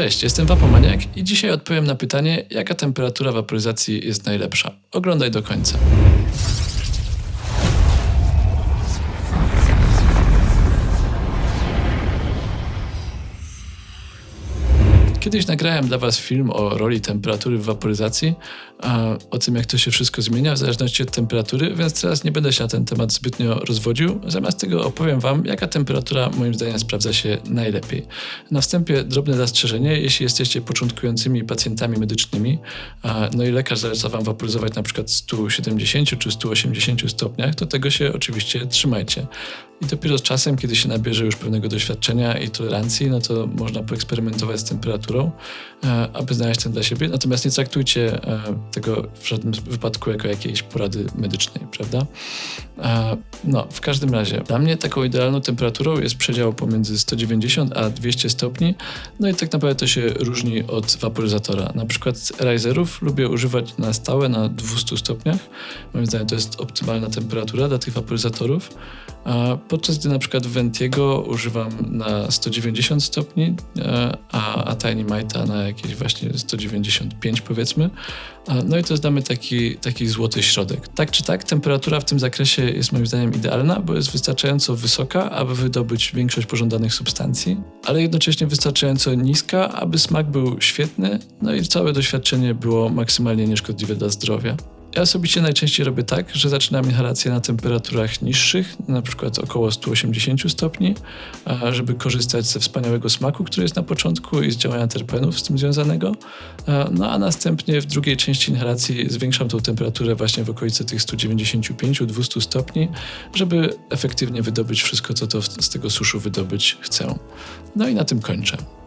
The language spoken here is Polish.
Cześć, jestem Wapomaniak i dzisiaj odpowiem na pytanie, jaka temperatura waporyzacji jest najlepsza. Oglądaj do końca. Kiedyś nagrałem dla Was film o roli temperatury w waporyzacji, o tym, jak to się wszystko zmienia w zależności od temperatury, więc teraz nie będę się na ten temat zbytnio rozwodził. Zamiast tego opowiem Wam, jaka temperatura moim zdaniem sprawdza się najlepiej. Na wstępie drobne zastrzeżenie, jeśli jesteście początkującymi pacjentami medycznymi, no i lekarz zaleca Wam waporyzować na przykład 170 czy 180 stopniach, to tego się oczywiście trzymajcie. I dopiero z czasem, kiedy się nabierze już pewnego doświadczenia i tolerancji, no to można poeksperymentować z temperaturą, e, aby znaleźć ten dla siebie. Natomiast nie traktujcie e, tego w żadnym wypadku jako jakiejś porady medycznej, prawda? E, No, w każdym razie, dla mnie taką idealną temperaturą jest przedział pomiędzy 190 a 200 stopni, no i tak naprawdę to się różni od waporyzatora. Na przykład riserów lubię używać na stałe na 200 stopniach. Moim zdaniem to jest optymalna temperatura dla tych waporyzatorów. Podczas gdy na przykład Ventiego używam na 190 stopni, a, a Tiny Mighta na jakieś właśnie 195 powiedzmy. No i to jest damy taki, taki złoty środek. Tak czy tak, temperatura w tym zakresie jest moim zdaniem idealna, bo jest wystarczająco wysoka, aby wydobyć większość pożądanych substancji, ale jednocześnie wystarczająco niska, aby smak był świetny, no i całe doświadczenie było maksymalnie nieszkodliwe dla zdrowia. Ja osobiście najczęściej robię tak, że zaczynam inhalację na temperaturach niższych, na przykład około 180 stopni, żeby korzystać ze wspaniałego smaku, który jest na początku i z działania terpenów z tym związanego. A, No a następnie w drugiej części inhalacji zwiększam tą temperaturę właśnie w okolicy tych 195-200 stopni, żeby efektywnie wydobyć wszystko, co to z tego suszu wydobyć chcę. No i na tym kończę.